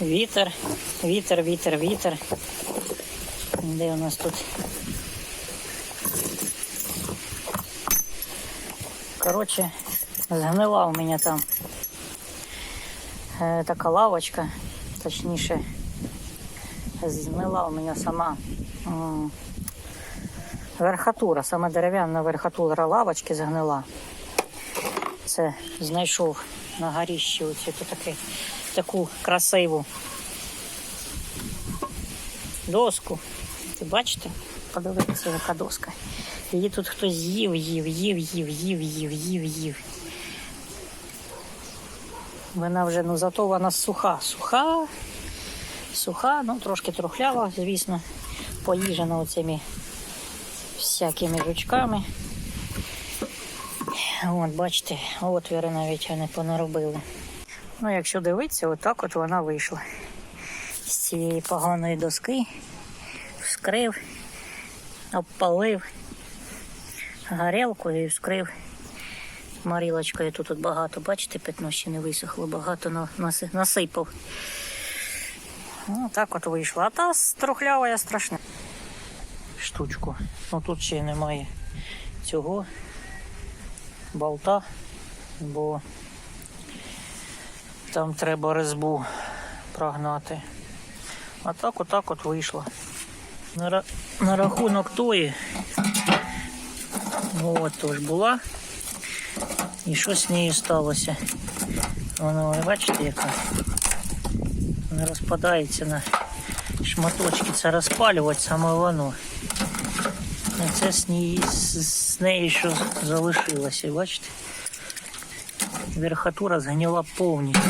Вітер, вітер, вітер, вітер. Де у нас тут? Коротше, згнила у мене там е, така лавочка, точніше, згнила у мене сама м, верхатура, сама дерев'яна верхатура лавочки згнила. Це знайшов на горіщі оці тут таке, таку красиву доску. Ти бачите? Подивіться, яка доска. Її тут хтось їв, їв, їв, їв, їв, їв, їв, їв. Вона вже, ну зато вона суха, суха, суха, ну трошки трухлява, звісно, поїжена оцими всякими жучками. От, бачите, отвіри навіть вони понаробили. Ну, якщо дивитися, отак от вона вийшла. З цієї поганої доски вскрив, обпалив горілку і вскрив марілочкою. Тут, тут багато, бачите, пятно ще не висохло, багато насипав. Ну, так от вийшло. А та трухлява я страшна. Штучку. Ну тут ще немає цього болта, бо там треба резьбу прогнати. А так отак от вийшло. На, на рахунок тої, ну от тож була. І що з нею сталося? Вона, бачите, яка? Вона розпадається на шматочки. Це розпалювати саме воно. А це з, неї, з неї що залишилося, бачите? верхотура сгнила полностью.